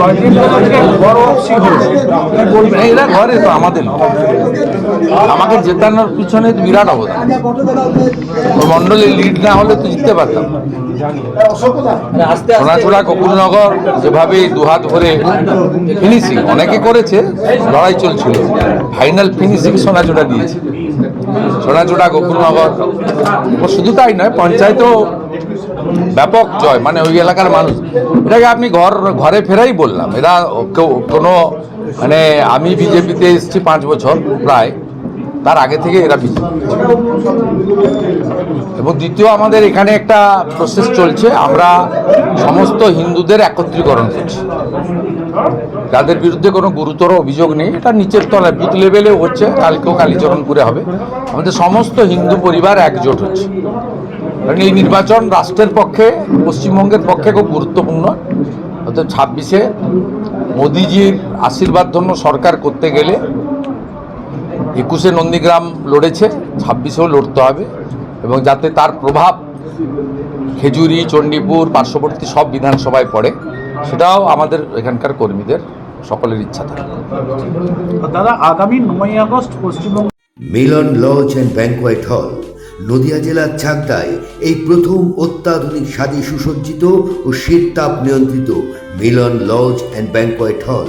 জয়দীপ বড় এরা ঘরে তো আমাদের আমাকে জেতানোর পিছনে বিরাট অবদান। ওই মন্ডলের লিড না হলে তো জিততে পারতাম না। সোনাচূড়া কপুরনগর যেভাবে দুহাত ভরে ফিনিশিং অনেকে করেছে লড়াই চলছিল। ফাইনাল ফিনিশিং সোনাচূড়া দিয়েছে। সোনাচূড়া গোকুলনগর। শুধু তাই নয়, পঞ্চায়েতও ব্যাপক জয় মানে ওই এলাকার মানুষ। এটাকে আপনি ঘর, ঘরে ফেরাই বললাম। এরা কোনো মানে আমি বিজেপিতে এসেছি পাঁচ বছর প্রায়। তার আগে থেকে এরা বিজেপি এবং দ্বিতীয়, আমাদের এখানে একটা প্রসেস চলছে। আমরা সমস্ত হিন্দুদের একত্রীকরণ করছি। যাদের বিরুদ্ধে কোনো গুরুতর অভিযোগ নেই, এটা নিচের তলায় বুথ লেভেলেও হচ্ছে, কালকেও কালীচরণপুরে হবে। আমাদের সমস্ত হিন্দু পরিবার একজোট হচ্ছে। কারণ এই নির্বাচন রাষ্ট্রের পক্ষে, পশ্চিমবঙ্গের পক্ষে খুব গুরুত্বপূর্ণ। অর্থাৎ ছাব্বিশে মোদিজির আশীর্বাদ ধন্য সরকার করতে গেলে একুশে নন্দীগ্রাম লড়েছে ছাব্বিশেও লড়তে হবে এবং যাতে তার প্রভাব খেজুরি চণ্ডীপুর পার্শ্ববর্তী সব বিধানসভায় পড়ে সেটাও আমাদের এখানকার কর্মীদের সকলের ইচ্ছা থাকে। দাদা আগামী নয় August Paschimbanga Milan lodge and banquet hall Nadia জেলার চাকদায় এই প্রথম অত্যাধুনিক স্বাদে সুসজ্জিত ও শীত তাপ নিয়ন্ত্রিত মিলন লজ অ্যান্ড ব্যাংকোয়েট হল।